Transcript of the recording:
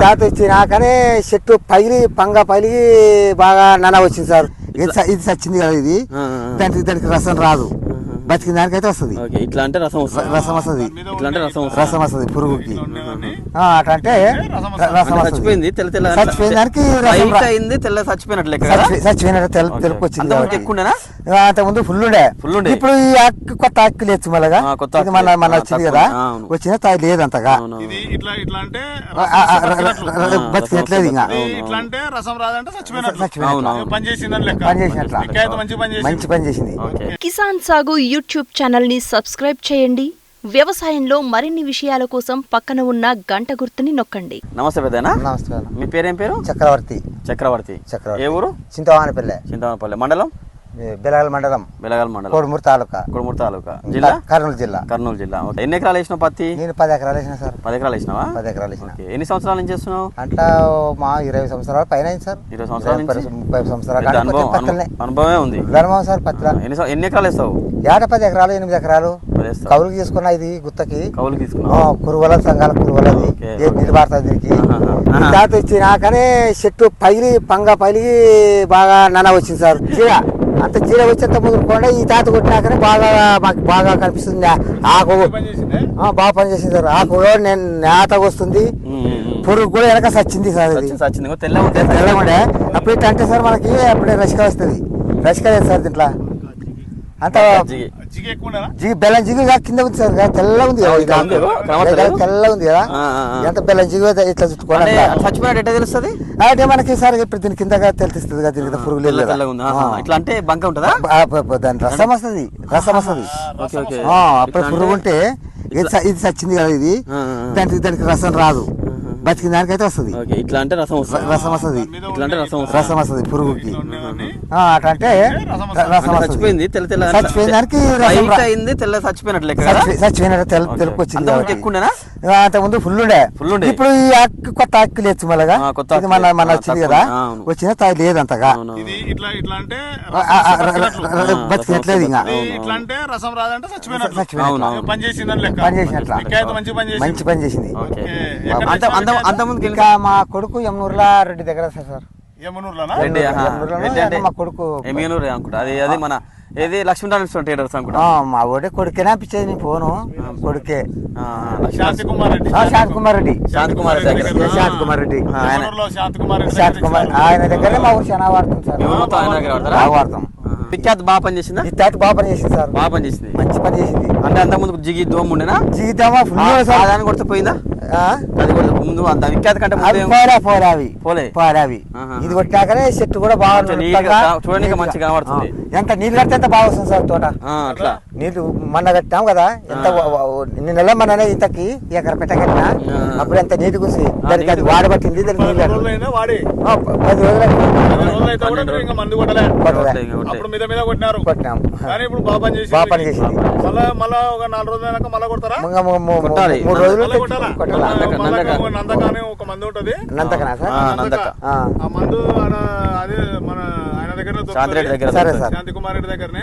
తాత ఇచ్చినాకనే చెట్టు పగిలి పంగ పగిలి బాగా నన వచ్చింది సార్. ఇది స- ఇది చచ్చింది కదా ఇది. దానికి దానికి రసం రాదు. బతికిన దానికైతే వస్తుంది. ఓకే ఇట్లా అంటే రసం వస్తుంది? రసం వస్తుంది. ఇట్లా అంటే రసం వస్తుంది? రసం వస్తుంది పురుగుకి. ఆ, అట్లా అంటే రసం చచ్చిపోయింది తెల్ల తెల్ల చచ్చిపోయిన దానికి అయింది తెల్ల చచ్చిపోయినట్లు చచ్చిపోయినట్టు తెలు- ఓకే. తెలుపు వచ్చింది? ఆ, అంతకుముందు ఫుల్ ఉండే ఫుల్ ఉండే. ఇప్పుడు ఈ అక్కు కొత్త అక్కు లేదు మళ్ళగా మన. మన వచ్చింది. కదా. వచ్చిన తాయి లేదు అంతగా. బతికినట్లేదు ఇంకా. ఇది ఇట్లా అంటే రసం రాదంటే చచ్చిపోయినట్లు. పని చేసిందని లెక్క. పని చేసినట్ల. ఎక్కడైతే మంచి పని చేసింది. మంచి పని చేసింది. ఓకే. కిసాన్ సాగు యూట్యూబ్ ఛానల్ని సబ్స్క్రైబ్ చేయండి. వ్యవసాయంలో మరిన్ని విషయాల కోసం పక్కన ఉన్న గంట గుర్తుని నొక్కండి. నమస్తే పెద్దనా? నమస్కారం. మీ పేరేం పేరు? చక్రవర్తి. చక్రవర్తి. చక్రవర్తి. ఏ ఊరు? చింతవానపల్లె. చింతమపల్లి మండలం? బెలగల్ మండలం. బెలగల్ మండలం. కోడుమూరు తాలూకా. కుడుమూరు తాలూకా. జిల్లా? కర్నూలు జిల్లా. కర్నూలు జిల్లా. ఎన్ని ఎకరాలు వేసినావు పత్తి? నేను పది ఎకరాలు వేసిన సార్. పది ఎకరాలు వేసినావా? పది ఎకరాలు వేసిన. ఎన్ని సంవత్సరాల నుంచి చేస్తున్నావు అట్లా మా ఇరవై సంవత్సరాల పైన సార్. ఇరవై సంవత్సరాల నుంచి? ముప్పై సంవత్సరాల అనుభవమే ఉంది. అనుభవం సార్ పత్తిల ఎన్ని ఎన్ని ఎకరాలు వేస్తావు? ఏట పది ఎకరాలు ఎనిమిది ఎకరాలు? కౌలుకి తీసుకున్న ఇది గుత్తకి. కౌలు ఆ, తీసుకున్నావు కురువల సంఘాల కురువలది. నిలబడుతుంది దీనికి. తాత ఇచ్చినాకనే చెట్టు పగిలి పంగ పగిలి బాగా నన వచ్చింది సార్. అంత చీడ వచ్చేంత ముదురుకుండా ఈ తాత కొట్టినాకనే బాగా మాకు బాగా కనిపిస్తుంది ఆ- ఆకు బాగా పనిచేసింది సార్. ఆకు నేను నేతగా వస్తుంది. పురుగు కూడా వెనక సచ్చింది సార్ సచ్చింది తెల్లగుండే అప్పుడు ఇట్లా అంటే సార్ మనకి అప్పుడే రసిక వస్తుంది. రసిక లేదు సార్ దీంట్లో. అంత జిగి. బెల్లం జిగి కాదు, కింద ఉంది సార్ తెల్ల ఉంది కదా, ఇంకా ఉంది, కదా. ఎంత బెల్లం జిగి ఇట్లా చుట్టుకోవడం అంటే చచ్చిపోయినట్టు ఎట్లా తెలుస్తుంది అంటే మనకి సార్ ఇప్పుడు దీని కిందగా తెలుస్తుంది కదా దీని కింద పురుగు లేదు తెల్ల కదా. తెల్లగా ఉంది ఆహా. ఆ. ఇట్లా అంటే బంక ఉంటుందా ఆ, ప- ప- దాని రసం వస్తుంది రసం వస్తుంది ఓకే ఓకే ఆ, అప్పుడు పురుగు ఉంటే ఇది చచ్చింది కదా ఇది. దానికి దానికి రసం రాదు బతికిన దానికైతే వస్తుంది. ఓకే ఇట్లా అంటే రసం వస్తుంది? రసం వస్తుంది. ఇట్లా అంటే రసం వస్తుంది? రసం వస్తుంది పురుగుకి. అట్లా అంటే రసం చచ్చిపోయింది తెల్ల తెల్ల చచ్చిపోయిన దానికి రసం అయింది తెల్ల చచ్చిపోయినట్లు చచ్చిపోయినట్టు తెలు- ఓకే. తెలుపు వచ్చింది అంతకుముందు కాబట్టి. ఎక్కువ ఉండేనా? ఆ, అంతకుముందు ఫుల్ ఉండే. ఫుల్ ఉండే. ఇప్పుడు ఈ అక్కు కొత్త అక్కు లేదు మళ్ళగా. ఆ, కొత్త మన. మన వచ్చింది. కదా. వచ్చిన తాయి లేదు అంతగా. అవును, ఇది అవును. ఇట్లా ఇట్లా అంటే ఆ, ఆ, ఆ, ర- ర- ర- ఆ, బతికినట్లేదు ఇంకా. ఇట్లా అంటే రసం రాదంటే. పని చేసిందని లెక్క. పని చేసినట్ల మంచి పని చేసింది. మంచి పని చేసింది. ఓకే. ఓకే. ఎక్కడ అంత ఇంకా మా కొడుకు యమునూరులా రెడ్డి దగ్గర సార్ సార్. యమునూరులోనా? రెడ్డి ఆహా. యమునూరులోనే రెడ్డి అంటే మా కొడుకు అనుకుంటా. అది అది మన ఏది? అనుకుంటా. ఆ, మా కొడుకేనే నీ ఫోను? కొడుకే. ఆ, శాంతి కుమార్ రెడ్డి. ఆ, శాంతి కుమార్ రెడ్డి. శాంతి కుమార్ రెడ్డి దగ్గర. ఏ శాంతి కుమార్ రెడ్డి. ఆ, ఆయన యమునూరులో శాంతి కుమార్ రెడ్డి శాంతి దగ్గర కుమార్ ఇచ్చారు. ఆయన దగ్గరే మా ఊరు చాలా సార్. మొత్తం ఆయన దగ్గర వాడతారా? బాగా వాడతాం. ఆహా. విఖ్యాత్ బాగా పని చేసిందా? ఈ తాత బాగా పని చేసింది సార్. బాగా పని చేసింది. మంచి పని చేసింది. అంటే అంత ముందు జిగి దోమ ఉండేనా? జీవితమా ఆ, ఫుల్ సార్ దాన్ని కొడితే పోయిందా? ముందు అంత విఖ్యాత్ కంటే ఏం- పోలే. ఆహా. ఇది కొట్టాకనే చెట్టు కూడా బాగా కొంచెం నీట్గా నృత్యంగా, కా- చూడనీకి నీట్గా. మంచిగా కనబడుతుంది. ఎంత నీళ్ళు కడితే ఎంత బాగా వస్తుంది సార్ తోట? అట్లా. నీళ్ళు మొన్న కట్టాం కదా ఎంత నిన్న మొన్ననే ఇంతకి ఎకర పెట్ట కట్టినా ఆ. అప్పుడు ఎంత నీటిగా ఉంది దానికి అది. వాడబట్టింది దానికి పది నీళ్ళు పది రోజులు. కొట్టినాం. పని చేసింది. మళ్ళా మళ్ళా ఒక నాలుగు రోజులు అయినాక మళ్ళా కొడతారా కొట్టాలి. మూడు రోజులు మళ్ళా కొట్టాలా కొట్టాలా నందక, మళ్ళా నందక. ఒక నందక అనే ఒక మందు ఉంటది నందకనా సార్ ఆ, నందక. ఆ. ఆ మందు ఆడ అదే మన ఆయన దగ్గర సరే సార్ శాంతి కుమార్ రెడ్డి దగ్గరనే